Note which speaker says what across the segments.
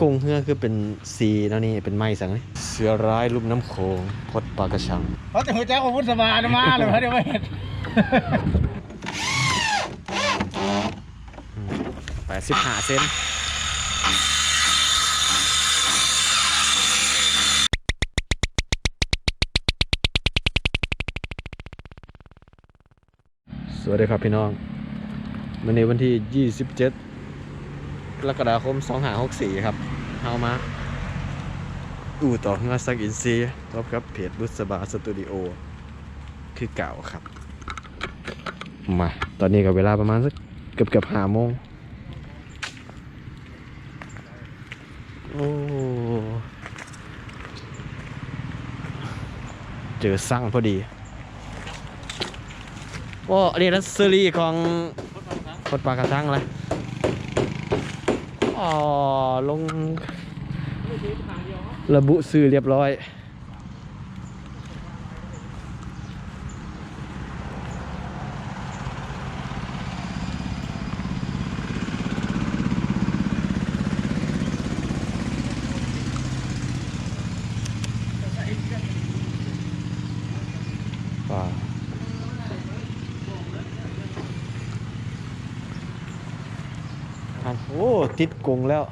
Speaker 1: กงเฮือคือเป็นสีแล้วนี่เป็นไม้สังนี่เสือร้ายรูปน้ำโขงพดปลากระชัง
Speaker 2: เขาจะหัวใจของพุทธบาลมาเลยเขาเดี๋ยวไม่เห็น
Speaker 1: แปดสิบห้าเซนสวัสดีครับพี่น้องวันนี้วันที่ 27 กรกฎาคม2564 ครับเฮามาอู่ต่อเงาสักอินซีพบกับเพจบุษบาสตูดิโอคือเก่าครับ มา ตอนนี้ก็เวลาประมาณสักเกือบเกือบห้าโมงโอ้เจอสั่งพอดีโอ้อันนี้นัสเซอรี่ของพดปากกระชังเลย ลง ระบุซื้อเรียบร้อย ว้าวอัน โอ้ติดกรงแล้ว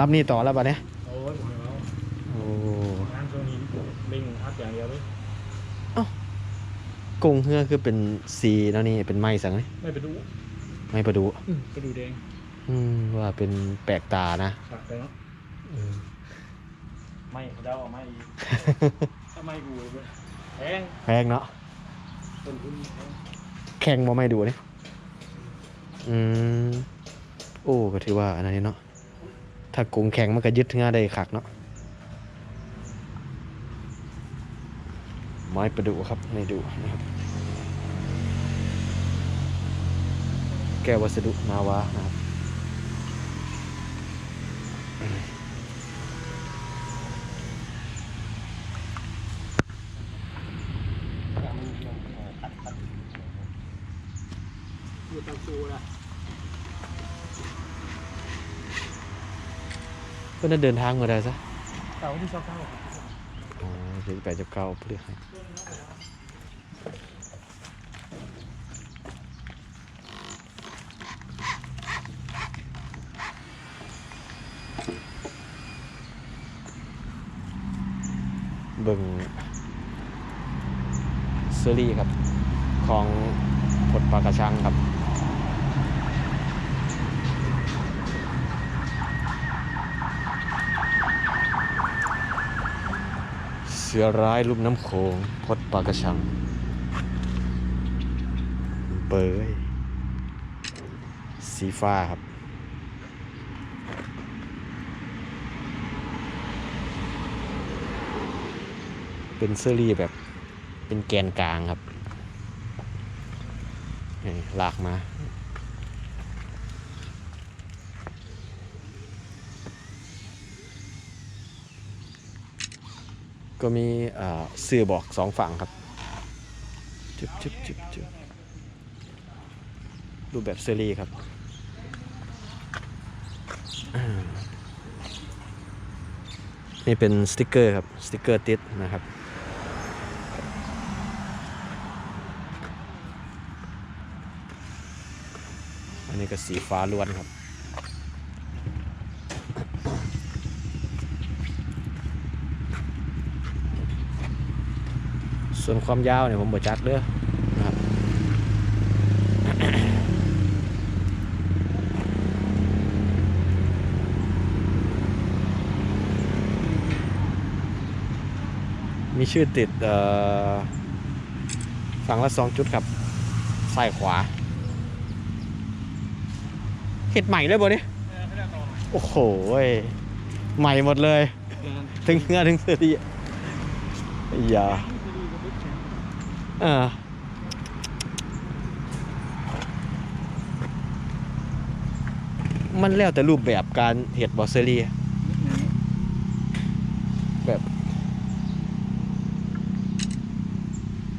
Speaker 1: รับนี่ต่อแล้วปะเนี่ย
Speaker 2: โอ้ยผมเอา
Speaker 1: โอ้
Speaker 2: งานช่วงนี้ลิงอัพอย่างเดียวเลย
Speaker 1: กรงเฮือคือเป็นสีแล้วนี่เป็นไม้สังนี่
Speaker 2: ไม่ไปดู
Speaker 1: ไม้ประดู
Speaker 2: ไปดูแดง
Speaker 1: อืมว่าเป็นแปลกตานะ
Speaker 2: สักไปเนาะ
Speaker 1: เออ
Speaker 2: ไม่เขาเดาเอาไม่อีกถ้าไม่กูเลยแพง
Speaker 1: แพงเนาะ
Speaker 2: ต้นทุนแพง
Speaker 1: แข่งบ่ไม่ดูนี่อืมโอ้ก็ถือว่าอันนั้นเนาะถ้ากงแข่งมันก็ยึดงาได้คักเนาะไม้ประดูครับไม่ดูนะครับแก้ววัสดุนาวานะครับ
Speaker 2: อยู่ตังซูละ
Speaker 1: เพื่อนนเดินทางมาได้ซะ
Speaker 2: เต่าที่ชอบเข้า
Speaker 1: อ๋อเดี๋ยวไปจะเก้าเพื่อให้เบิ่งเซอรี่ครับ ของผดปลากระชังครับ สือร้ายรูปน้ำโขงพดปลากระชังเบยสีฟ้าครับเป็นเซอรี่แบบเป็นแกนกลางครับนี่ลากมา ก็มีเสื่อบอกสองฝั่งครับจุบจุบจุบจุบรูปแบบเซรีครับนี่เป็นสติกเกอร์ครับ สติกเกอร์ติดนะครับ อันนี้ก็สีฟ้าล้วนครับ ส่วนความยาวเนี่ยผมบ่จัดเด้อนะครับมีชื่อติดเอ่อฝั่งละสองจุดครับซ้ายขวาเห็ดใหม่เลยบ่เนี่ย
Speaker 2: เออไม่ได้ต่อ
Speaker 1: โอ้โหเว้ยใหม่หมดเลย ถึงเงือถึงเสื้อดีอย่า มันแล้วแต่รูปแบบการเห็ดบอสเซอรี่แบบ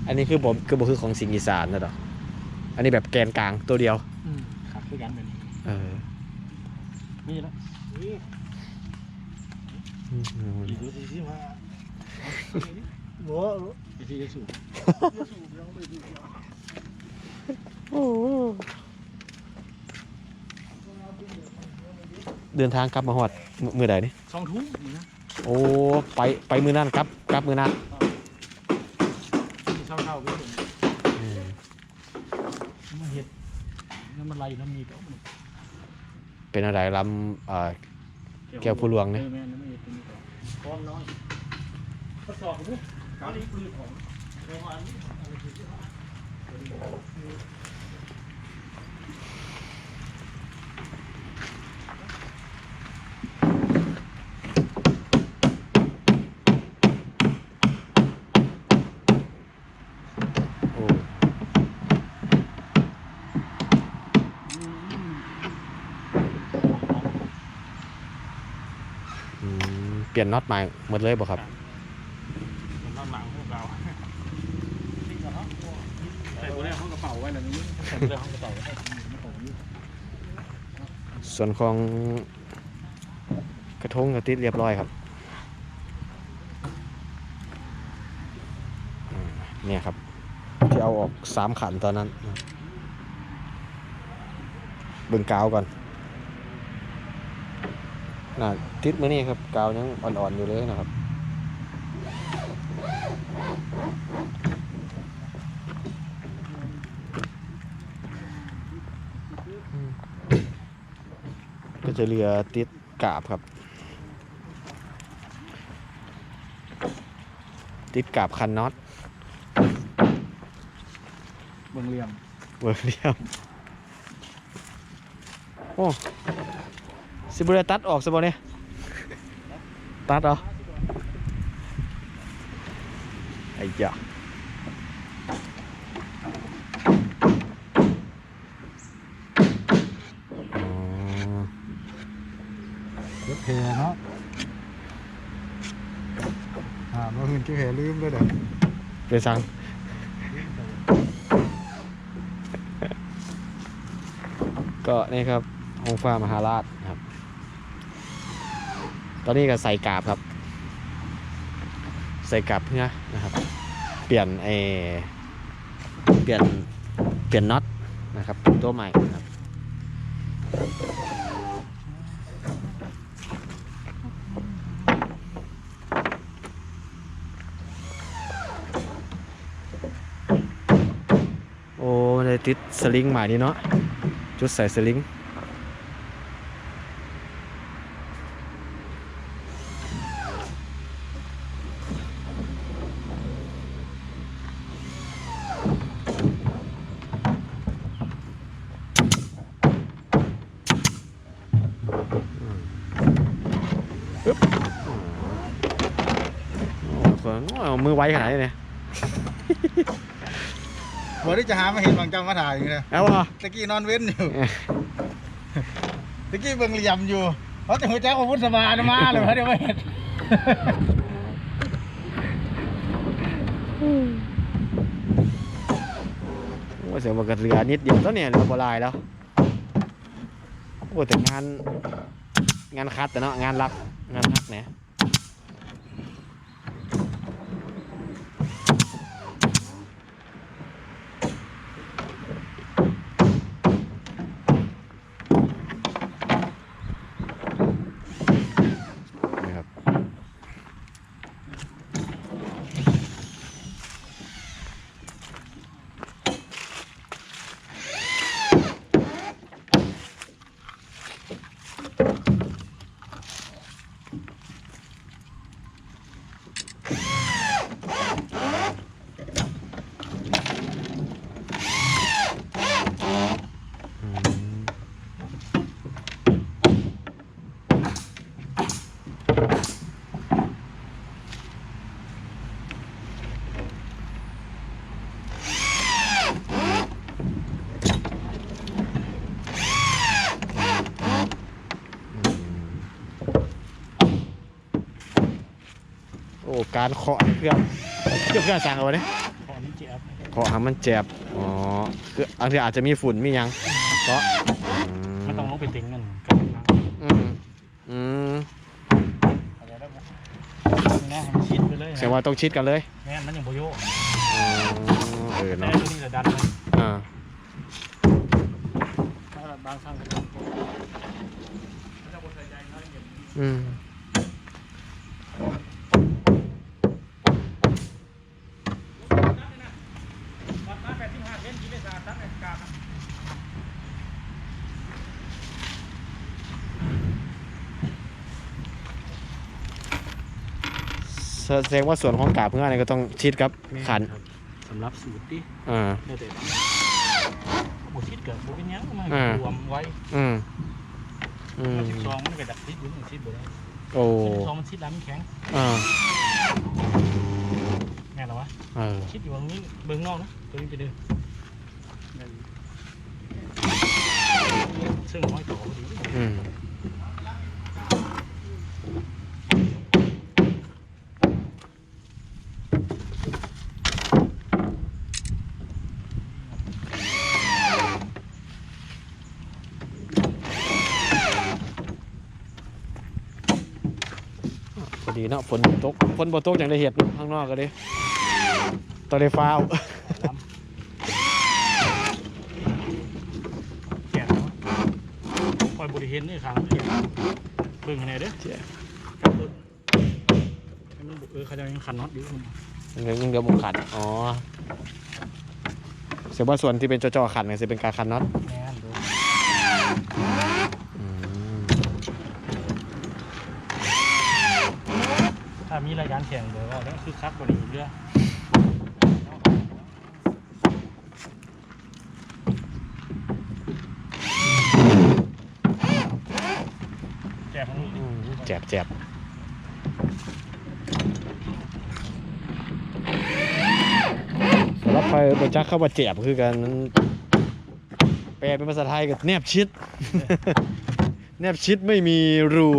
Speaker 1: อันนี้คือผมคือผมคือของสิงอีสานนะหรออันนี้แบบแกนกลางตัวเดียว
Speaker 2: ขับด้วยกันแบบนี้มีแล้วอีกดูสิว่า
Speaker 3: โว้
Speaker 2: อีทีจะสูง
Speaker 1: เดินทางกลับมาฮอดมื้อมื้อใดนี่
Speaker 2: สองทุ่มนี่นะ
Speaker 1: โอ้ไปไปมื้อนั้นกลับกลับมื้อนั้น
Speaker 2: เช่าเช่าๆไปถึง
Speaker 1: อืม
Speaker 2: มาเห็ดนั่นมันไรน้ำมีก็มัน
Speaker 1: เป็นอะไรลำเอ่อแก้วผู้หลวงเนี่ย
Speaker 2: ออแม่น้ำมีเป็นก่อนก้อนน้อยทดสอบดูอันนี้คือของ เป
Speaker 1: ลี่ยนน็อตใหม่หมดเลยบ่ครับ
Speaker 2: มันด้านหลังพวกเราใส่ตัวแรกห้องกระเป๋าไว้หน่อยนี้ใส่วน
Speaker 1: ของกระทงกระติดเรียบร้อยครับ เนี่ยครับ ที่เอาออกสามขันตอนนั้นเบิ่งกาวก่อนน่ะติดมือนี่ครับ กาวยังอ่อนๆอยู่เลยนะครับ ก็ จะเรือติดกาบครับ ติดกาบคันน็อต
Speaker 2: เบิ่งเหลี่ยม
Speaker 1: เวอร์เรียมโอ้สิบุเรตัดออกสิบเนี่ยตัดเหรอไอ้ยะ
Speaker 3: รถแห่เนาะอ่าเมื่อคืนที่แห่ลืมด้วยเด้อ
Speaker 1: ไปสั่งก็นี่ครับโฮงฟ้ามหาราชครับ ตอนนี้ก็ใส่กาบครับ ใส่กาบเพื่อนะครับ เปลี่ยนเออเปลี่ยนเปลี่ยนน็อตนะครับตัวใหม่นะครับ โอ้มันเลยติดสลิงใหม่นี่เนาะจุดใส่สลิงปึ๊บโอ้โหเอามือไวขนาดนี้เนี่ย
Speaker 3: วันนี้จะหามา เห็นบางเจ้ามาถ่ายอยู่เลย
Speaker 1: เอาวะ
Speaker 3: ตะกี้นอนเว้นอยู่ตะกี้เบิ่งเหลี่ยมอยู่เพราะแต่หัวใจของพุทธบาลมาเลยเพราะเดี๋ยวไม่เห็น
Speaker 1: ว่าเสียมันก็เหลือนิดเดียวตอนเนี้ยเหลือบ่หลายแล้วโอ้แต่งานงานคัดแต่เนาะงานรักงานรักเนี่ย การเคาะเครื่องเครื่องเครื่องสั่งเอาไว้เนี่ย
Speaker 2: ขอนี้เจ็บ
Speaker 1: เพราะให้มันแจบอ๋อคืออันที่อาจจะมีฝุ่นมีหยังเพราะอื
Speaker 2: มันต้องลงไปติงกันกันนะ
Speaker 1: อืมอืม
Speaker 2: อะไรได้ไหมนี่นะให้มันชิดไปเลย
Speaker 1: แสดงว่าต้องชิดกันเลย
Speaker 2: แม่นมันยังโบโย
Speaker 1: อ๋อเออ
Speaker 2: แม่
Speaker 1: เนาะ
Speaker 2: ตัวนี้จะดันมัน
Speaker 1: อ่า
Speaker 2: ถ้าบางครั้งก็จะถ้าบนใส่ใจน้อยเย็น
Speaker 1: อืม
Speaker 2: วัดมาแปดสิบห้าเซนยี่สิบสามตัดในกาบ
Speaker 1: แสดงว่าส่วนของกาบเพื่อนนี่ก็ต้องชิดกับขัน
Speaker 2: สำหรับสูตรดิ
Speaker 1: อ่า
Speaker 2: เดี๋ยวเดี๋ยวโบชิดเกิดโบเป็นยังมัน
Speaker 1: อ่า
Speaker 2: รวมไว้
Speaker 1: อืมอืม
Speaker 2: สิบสองมันก็ดักชิดอยู่มันชิดบ่ได้
Speaker 1: โอ้
Speaker 2: สิบสองมันชิดแล้วมันแข็ง
Speaker 1: อ่า
Speaker 2: แม่นเหรอวะ
Speaker 1: เออ
Speaker 2: ชิดอยู่ตรงนี้เบื้องนอกนะตัวนี้ไปดูซึ่งห้อยต่อพอดี
Speaker 1: อืม พอดีเนาะฝนตกฝนบ่ตกอย่างได้เห็ดเนาะข้างนอกก็ดิตอนได้ฟ้าว
Speaker 2: แก่แล้วคอยบริเห็นนี่ครับเบิ่งไงเด้อ
Speaker 1: เจ๊
Speaker 2: กับรถให้มันเออเขาจะยังขันน็อตอยู่
Speaker 1: เงินเงินเดือนบุขัดอ๋อเสียว่าส่วนที่เป็นจ่อๆขัดเนี่ยจะเป็นการขัดน็อต
Speaker 2: แม่นเด้อ
Speaker 1: อืม
Speaker 2: ถ้า มีรายการแข่งเดี๋ยวว่าแล้วคือคักกว่านี้อีกเรื่องแก่ทั้งนี้
Speaker 1: อืมแจบแจบสำหรับใครบรจักเข้ามาเจ็บคือกันนั้นแปลเป็นภาษาไทยกับแนบชิด แนบชิดไม่มีรู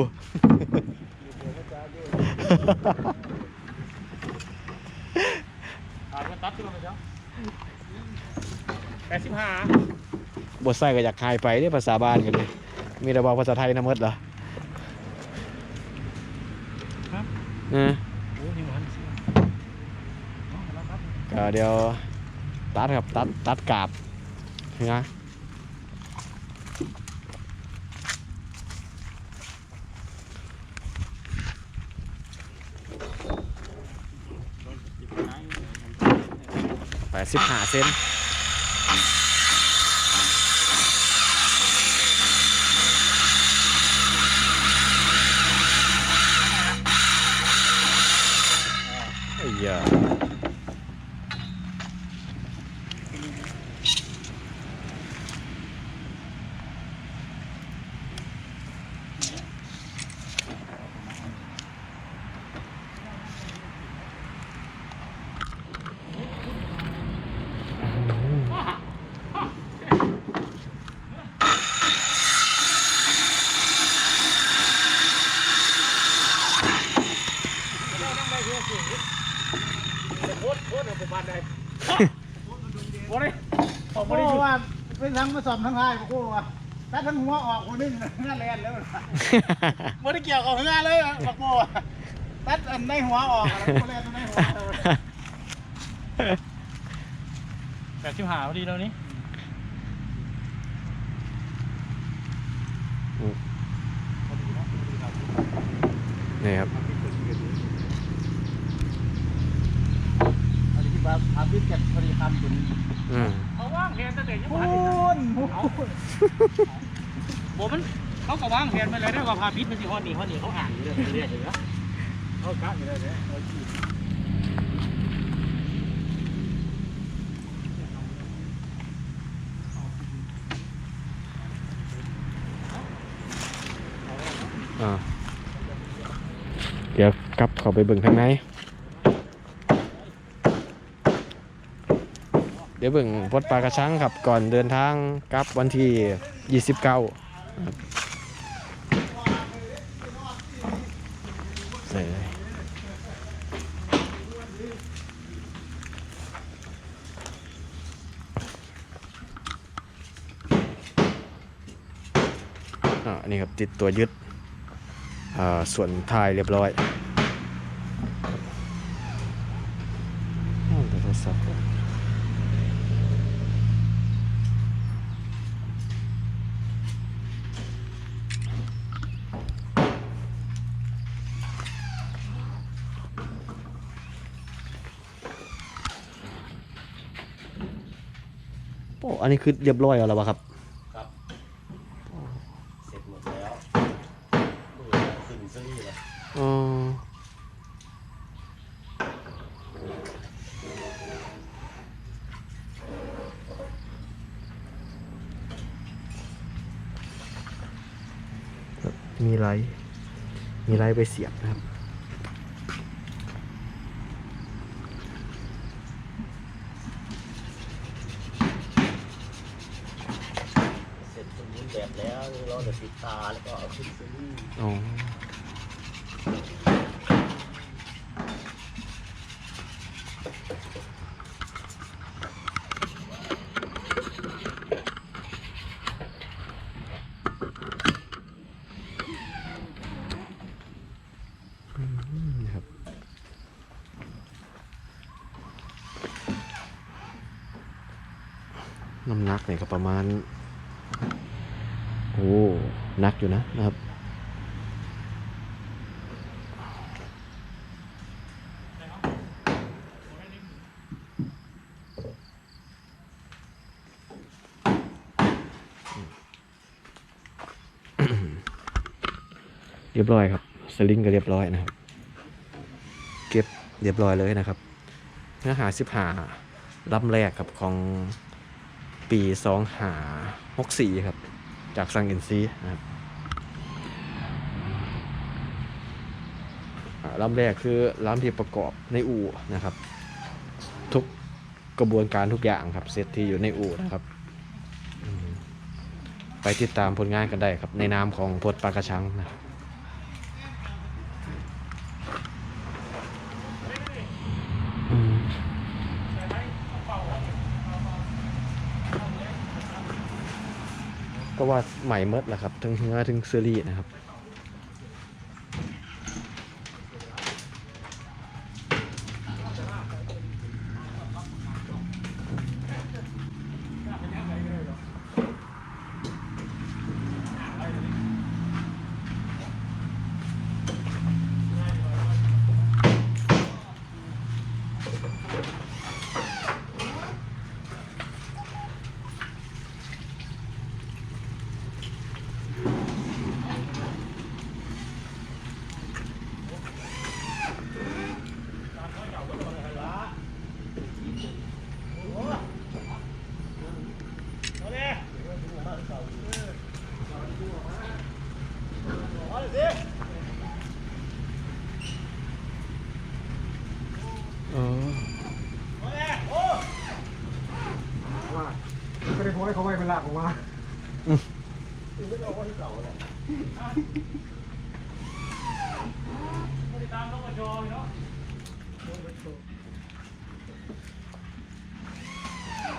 Speaker 2: อ่าก็ตัดขึ้นมาเลยเจ้าแปดสิบห้า
Speaker 1: บทใส่ก็อยากหายไปเด้ภาษาบ้านกันเลยมีแต่บอกภาษาไทยนะหมดเหรอ
Speaker 2: ครับ
Speaker 1: เออ
Speaker 2: โอ้ยมันสิเอาแล้วครับ
Speaker 1: ก็เดี๋ยวตัดครับตัดตัดกาบนะ แปด สิบห้าเซนไอ้เหี้ย
Speaker 2: โอ้ยผม
Speaker 3: โอ้
Speaker 2: ไม่ได้หยุด
Speaker 3: ว่า เป็นทั้งมาสอบทั้งทายโอ้ว่าตัดทั้งหัวออกคนนึงเงื่อนแลนแล้วไม่ได้เกี่ยวกับงื่อนเลยบักโบตัดอันในหัวออกแล้วก็แลนในหัว
Speaker 2: แปดสิบห้าพอดีแล้วนี้
Speaker 1: นี่ครับ
Speaker 3: อันนี้ที่ว่าอาบิสเก็ตพอดีคำถึง
Speaker 1: อืม
Speaker 2: เขาว่ ผนตั้งแต่ยัง
Speaker 3: พู
Speaker 2: ไม่ทัน
Speaker 3: นพูน
Speaker 2: โบมันเขาก็วางแผนไปเลยได้ว่าพาพิษมันสิฮอดนี่ฮอดนี่เขาอ่านอยู่เรื่อยเรื่อยอยู่แล้วเขากะอยู่เลยเนี่ย
Speaker 1: อ่าเดี๋ยวกลับเข้าไปเบิ่งข้างใน เดี๋ยวเบิ่งพดปลากระชังครับ ก่อนเดินทางกลับวันที่ 29ครับใส่อันนี้ครับติดตัวยึดส่วนท้ายเรียบร้อย อ้อันนี้คือเรียบร้อยแล้วเหรอวะครับ
Speaker 2: ครับ เสร็จหมดแล้วมือขึ้นซื้อแล้ว
Speaker 1: อ๋อมีไร มีไรไปเสียบนะครับ
Speaker 2: เสร็จสมบูรณ์ แบบแล้วเราจะติดตาแล้วก็เอาขึ้นซื้อ
Speaker 1: อ๋อมครับ น้ำหนักเนี่ยก็ประมาณ โอ้หนักอยู่นะนะครับ เรียบร้อยครับ สลิงก็เรียบร้อยนะครับ เก็บเรียบร้อยเลยนะครับ เนื้อหาสิบหาลำแรกครับของปีสองหาหกสี่ครับ จากซังอินซีนะครับลำแรกคือลำที่ประกอบในอู่นะครับ ทุกกระบวนการทุกอย่างครับเซตที่อยู่ในอู่นะครับ ไปติดตามผลงานกันได้ครับ ในนามของพดปลากระชังนะครับ ก็ว่าใหม่เมดแหละครับทั้งเนื้อทั้งเซอรี่นะครับ อ๋อ
Speaker 3: ว่าไม่ได้โพสให้เขากมา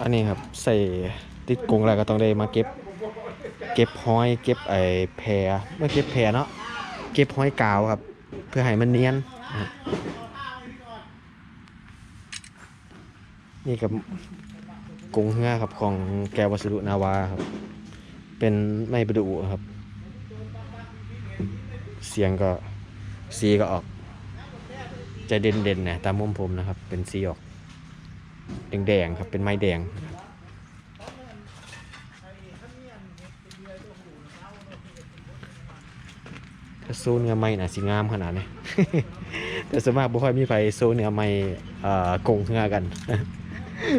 Speaker 1: อันนี้ครับใส่ติดกรงอะไรก็ต้องได้มาเก็บ เก็บห้อยเก็บไอ้แพรไม่เก็บแพรเนาะเก็บห้อยกาวครับ เพื่อให้มันเนียนนะครับนี่กับ กงเฮือครับของแกววัสดุนาวาครับ เป็นไม้ประดูครับ เสียงก็สีก็ออก จะเด่นๆนะตามมุมผมนะครับ เป็นสีออกแดงๆครับ เป็นไม้แดงถ้าโซเนื้อไม้น่ะสิงามขนาดนี้แต่ส่วนมากบ่ค่อยมีไฟโซเนื้อไม่กงเฮือกัน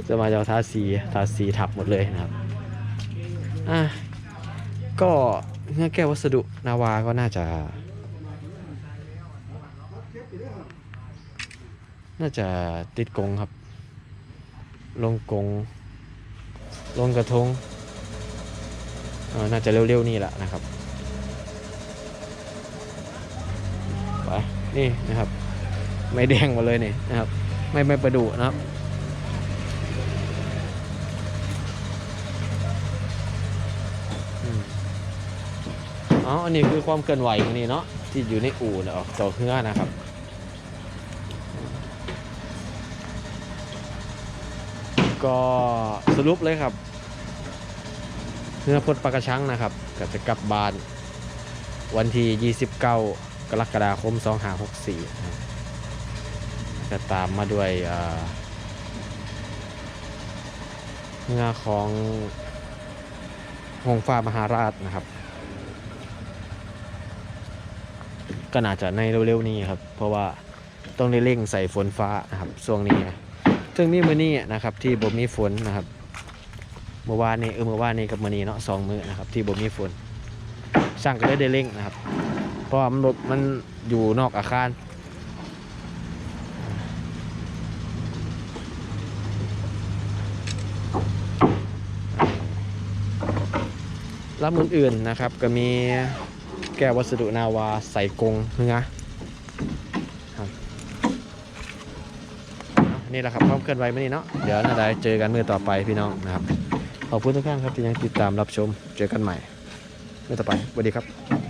Speaker 1: สวนมาจะเอาทาสีทาสีทับหมดเลยนะครับอะก็เนื้อแก้ววัสดุนาวาก็น่าจะ น่าจะติดกงครับ ลงกง ลงกระทงอ่อน่าจะเร็วๆนี่แหละนะครับไปนี่นะครับ ไม่แดงมาเลยนี่นะครับ ไม่ไม่ประดุนะครับ อ๋อ อันนี้คือความเคลื่อนไหวของนี่เนาะที่อยู่ในอู่นะออกต่อเครื่องนะครับก็สรุปเลยครับเนื้อพดปลากระชังนะครับก็จะกลับบ้าน วันที่ 29 กรกฎาคม 2564นะตามมาด้วยอ่าเนื้อของหงฟ้ามหาราชนะครับ ก็น่าจะในเร็วๆนี้ครับ เพราะว่าต้องได้เร่งใส่ฝนฟ้านะครับช่วงนี้ ซึ่งมีมือนี้นะครับที่บ่มีฝนนะครับเมื่อวานนี้เออเมื่อวานนี้กับมือนี้เนาะสองมือนะครับที่บ่มีฝนช่างก็ได้ได้เร่งนะครับ เพราะมันมันอยู่นอกอาคารลำอื่นๆนะครับก็มี ก้ววัสดุนาวาใส่กรงนะครับนี่แหละครับความเคลื่อนไหวมื่อนี้เนาะเดี๋ยวน่าจะเจอกันมือต่อไปพี่น้องนะครับขอบคุณทุกท่านครับที่ยังติดตามรับชมเจอกันใหม่มือต่อไปสวัสดีครับ